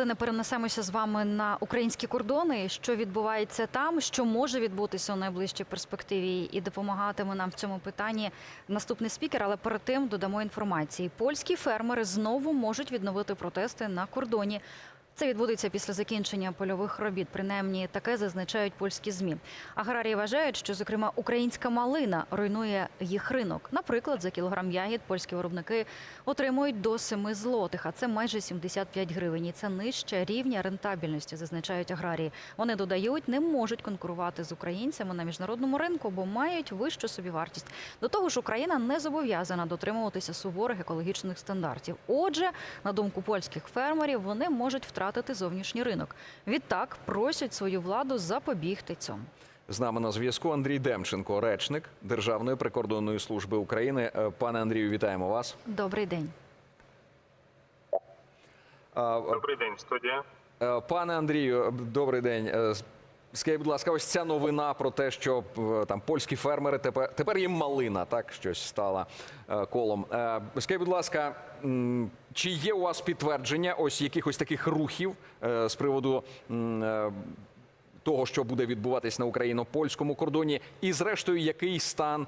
хвилини перенесемося з вами на українські кордони. Що відбувається там, що може відбутися у найближчій перспективі, і допомагатиме нам в цьому питанні наступний спікер. Але перед тим додамо інформації. Польські фермери знову можуть відновити протести на кордоні. Це відбудеться після закінчення польових робіт. Принаймні таке зазначають польські змі. Аграрії вважають, що зокрема українська малина руйнує їх ринок. Наприклад, за кілограм ягід польські виробники отримують до 7 злотих, а це майже 75 гривень. І це нижче рівня рентабельності, зазначають аграрії. Вони додають, не можуть конкурувати з українцями на міжнародному ринку, бо мають вищу собівартість. До того ж, Україна не зобов'язана дотримуватися суворих екологічних стандартів. Отже, на думку польських фермерів, вони можуть втратити зовнішній ринок. Відтак просять свою владу запобігти цьому. З нами на зв'язку Андрій Демченко, речник Державної прикордонної служби України. Е, Пане Андрію, вітаємо вас. Добрий день. Добрий день, студія. е, Пане Андрію, добрий день. Скажіть, будь ласка, ось ця новина про те, що е, там польські фермери тепер тепер їм малина, так щось стало е, колом. Е, Скажіть, будь ласка, чи є у вас підтвердження ось якихось таких рухів з приводу того, що буде відбуватись на україно-польському кордоні, і зрештою, який стан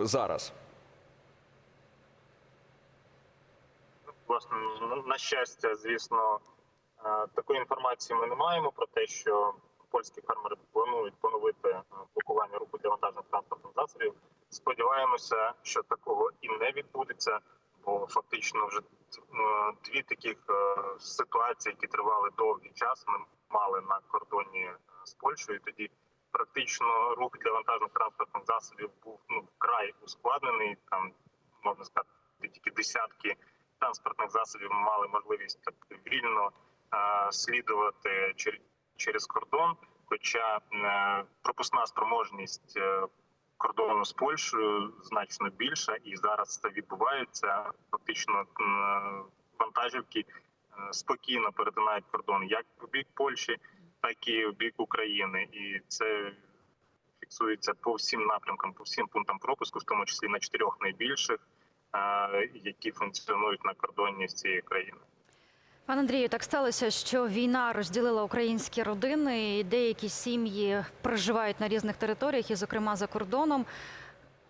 зараз? Власне, на щастя, звісно, такої інформації ми не маємо про те, що польські фермери планують поновити е, блокування руху для вантажних транспортних засобів. Сподіваємося, що такого і не відбудеться, бо фактично вже е, дві таких е, ситуації, які тривали довгий час, ми мали на кордоні з Польщею. Тоді практично рух для вантажних транспортних засобів був ну вкрай ускладнений. Там можна сказати, тільки десятки транспортних засобів мали можливість так вільно слідувати через кордон. Хоча е, пропускна спроможність е, кордону з Польщею значно більша, і зараз це відбувається. Фактично е, вантажівки спокійно перетинають кордон як в бік Польщі, так і в бік України, і це фіксується по всім напрямкам, по всім пунктам пропуску, в тому числі на чотирьох найбільших, які функціонують на кордоні з цією країною. Пане Андрію, так сталося, що війна розділила українські родини, і деякі сім'ї проживають на різних територіях, і, зокрема, за кордоном.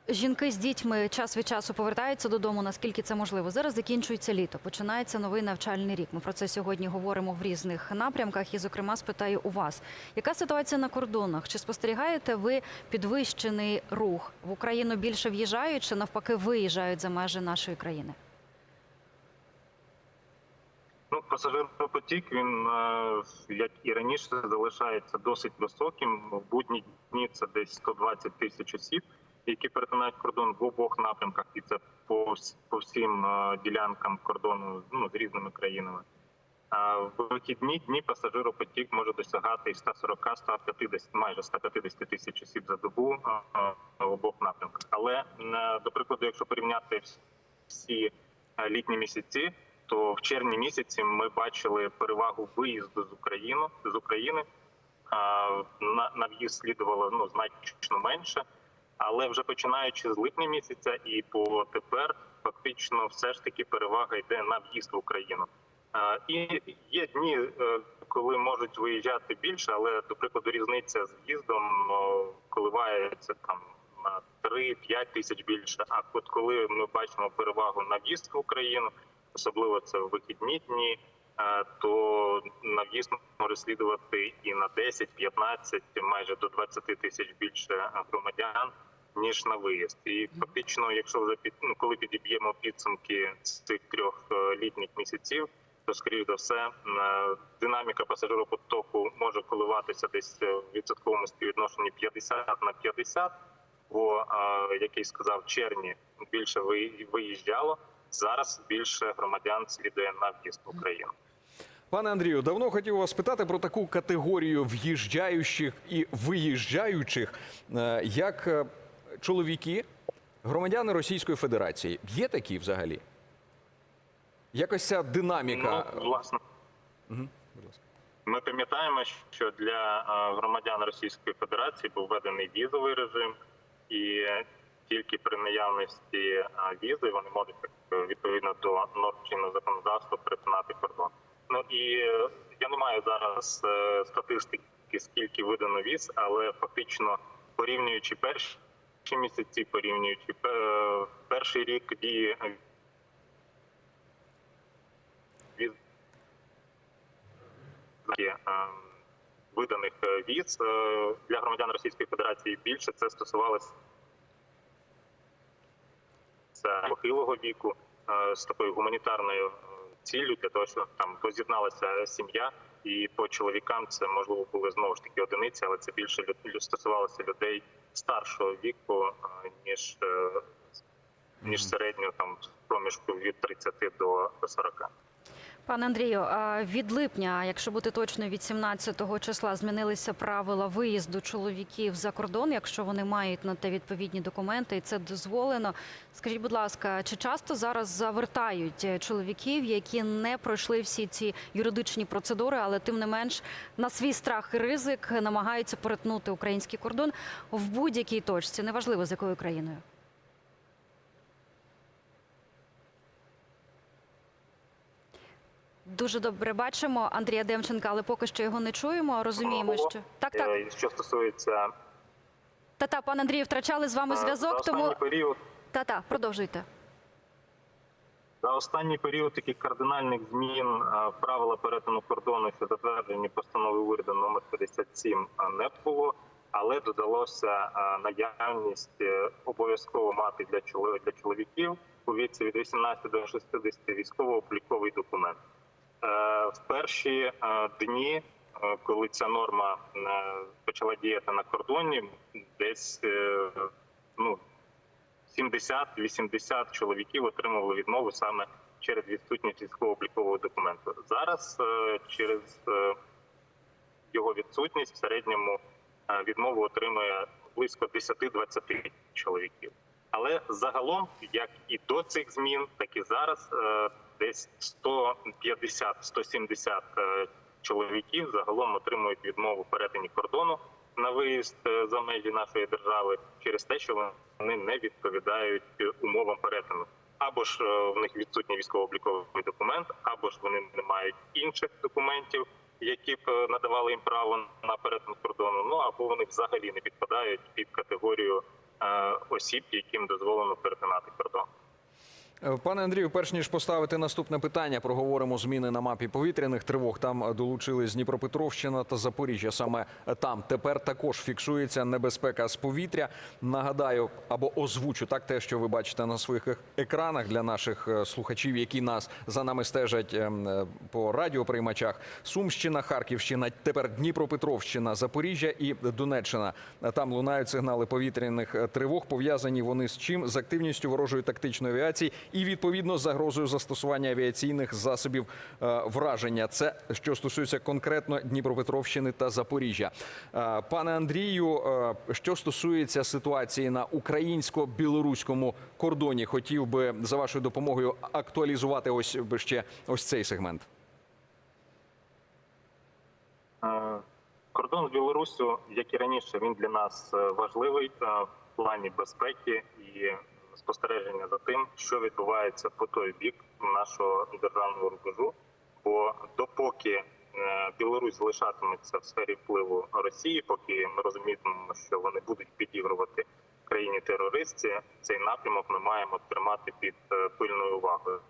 Жінки з дітьми час від часу повертаються додому, наскільки це можливо. Зараз закінчується літо, починається новий навчальний рік. Ми про це сьогодні говоримо в різних напрямках. І, зокрема, спитаю у вас, яка ситуація на кордонах? Чи спостерігаєте ви підвищений рух в Україну більше в'їжджають, чи навпаки виїжджають за межі нашої країни? Ну, пасажиропотік він, е, як і раніше, залишається досить високим. В будні дні це десь 120 тисяч осіб, які перетинають кордон в обох напрямках, і це по, по всім е, ділянкам кордону ну, з різними країнами. А в вихідні дні пасажиропотік може досягати і 140-150, майже 150 тисяч осіб за добу е, в обох напрямках. Але, до прикладу, якщо порівняти всі літні місяці, то в червні місяці ми бачили перевагу виїзду з України з України. А, На, на в'їзд слідувало ну значно менше, але вже починаючи з липня місяця і по тепер фактично все ж таки перевага йде на в'їзд в Україну. І є дні, е, коли можуть виїжджати більше, але до прикладу різниця з в'їздом коливається там на 3-5 тисяч більше. А от коли ми бачимо перевагу на в'їзд в Україну, особливо це в вихідні дні, е, то на в'їзд може слідувати і на 10, 15, майже до 20 тисяч більше громадян. Ніж на виїзд, і фактично, якщо вже під ну, коли підіб'ємо підсумки з цих трьох е, літніх місяців, то скоріш за все е, динаміка пасажиропотоку може коливатися десь в відсотковому співвідношенні 50 на 50, бо е, як я сказав, в червні більше ви- виїжджало. Зараз більше громадян слідує на в'їзд в Україну. Пане Андрію, давно хотів вас питати про таку категорію в'їжджаючих і виїжджаючих, е, як е, чоловіки, громадяни Російської Федерації. Є такі взагалі? Якось ця динаміка. Ну, власне, ласка. Ми пам'ятаємо, що для е, громадян Російської Федерації був введений візовий режим, і тільки при наявності візи вони можуть е, відповідно до норм чинного законодавства перетинати кордон. Ну і е, я не маю зараз е, статистики, скільки видано віз, але фактично порівнюючи перші місяці, порівнюючи перший рік дії віз виданих віз для громадян Російської Федерації більше це стосувалося це похилого віку е, з такою гуманітарною е, ціллю для того, щоб там роз'єдналася сім'я, і по чоловікам це можливо були знову ж таки одиниці, але це більше стосувалося людей старшого віку е, ніж ніж середнього там проміжку від 30 до до 40. Пане Андрію, від липня, якщо бути точною, від 17 числа змінилися правила виїзду чоловіків за кордон, якщо вони мають на те відповідні документи, і це дозволено. Скажіть, будь ласка, чи часто зараз завертають е, чоловіків, які не пройшли всі ці юридичні процедури, але тим не менш на свій страх і ризик намагаються перетнути український кордон в будь-якій точці, неважливо з якою країною? Дуже добре бачимо Андрія Демченка, але поки що його не чуємо. Розуміємо, що так, так. Е, Що стосується Та та пане Андрію, втрачали з вами е, зв'язок. Тому період та та продовжуйте. За останній період таких кардинальних змін е, правила перетину кордону, що затверджені постанови уряду номер 57, е, не було, але додалося наявність обов'язково мати для чоловіків у віці від 18 до 60 військово-обліковий документ. Е, В перші е, дні, е, коли ця норма почала діяти на кордоні, десь ну 70-80 чоловіків отримували відмову саме через відсутність військово-облікового документу. Зараз через його відсутність в середньому відмову отримує близько 10-20 чоловіків. Але загалом, як і до цих змін, так і зараз десь 150-170 е, чоловіків загалом отримують відмову перетині кордону на виїзд е, за межі нашої держави через те, що вони не відповідають е, умовам перетину. Або ж в них відсутній військово-обліковий документ, або ж вони не мають інших документів, які б надавали їм право на перетин кордону. Ну або вони взагалі не підпадають під категорію осіб, яким дозволено перетинати кордон. Е, Пане Андрію, перш ніж поставити наступне питання, проговоримо зміни на мапі повітряних тривог. Там е, долучились Дніпропетровщина та Запоріжжя. Саме е, там тепер також фіксується небезпека з повітря. Нагадаю або озвучу так, те, що ви бачите на своїх екранах для наших е, слухачів, які нас за нами стежать ем, е, по радіоприймачах. Сумщина, Харківщина, тепер Дніпропетровщина, Запоріжжя і Донеччина. Е, Там лунають сигнали повітряних е, тривог. Пов'язані вони з чим? З активністю ворожої тактичної авіації і відповідно загрозою застосування авіаційних засобів е, враження. Це що стосується конкретно Дніпропетровщини та Запоріжжя. Е, Пане Андрію, е, що стосується ситуації на українсько-білоруському кордоні, хотів би за вашою допомогою актуалізувати ось ще ось цей сегмент. Кордон з Білоруссю, як і раніше, він для нас важливий в плані безпеки і спостереження за тим, що відбувається по той бік нашого державного рубежу. Бо допоки е, Білорусь залишатиметься в сфері впливу Росії, поки ми розуміємо, що вони будуть підігрувати країні терористці, цей напрямок ми маємо тримати під е, пильною увагою.